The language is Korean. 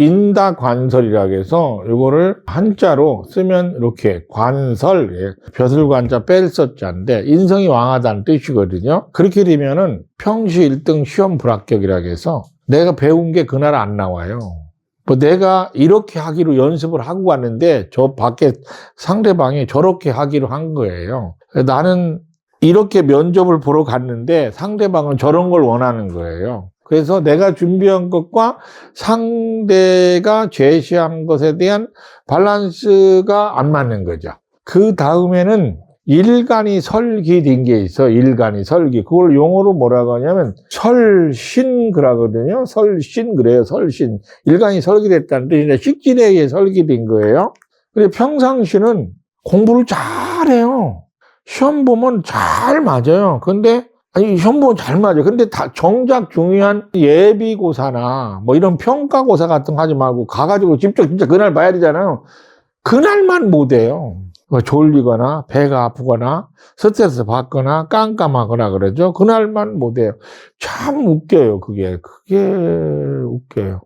인다관설이라고 해서 이거를 한자로 쓰면 이렇게 관설, 예, 벼슬관자 뺄서자인데 인성이 왕하다는 뜻이거든요. 그렇게 되면은 평시 1등 시험 불합격이라고 해서 내가 배운 게 그날 안 나와요. 뭐 내가 이렇게 하기로 연습을 하고 갔는데 저 밖에 상대방이 저렇게 하기로 한 거예요. 나는 이렇게 면접을 보러 갔는데 상대방은 저런 걸 원하는 거예요. 그래서 내가 준비한 것과 상대가 제시한 것에 대한 밸런스가 안 맞는 거죠. 그 다음에는 일간이 설기된 게 있어. 일간이 설기. 그걸 용어로 뭐라고 하냐면 설신 그러거든요. 설신 그래요. 설신. 일간이 설기됐다는 뜻인데 식진에 의해 설기된 거예요. 근데 평상시는 공부를 잘해요. 시험 보면 잘 맞아요. 근데 아니 보면 잘 맞아요. 근데 다 정작 중요한 예비고사나 뭐 이런 평가고사 같은 거 하지 말고 가가지고 직접 진짜 그날 봐야 되잖아요. 그날만 못 해요. 뭐 졸리거나 배가 아프거나 스트레스 받거나 깜깜하거나 그러죠. 그날만 못 해요. 참 웃겨요. 그게 그게 웃겨요.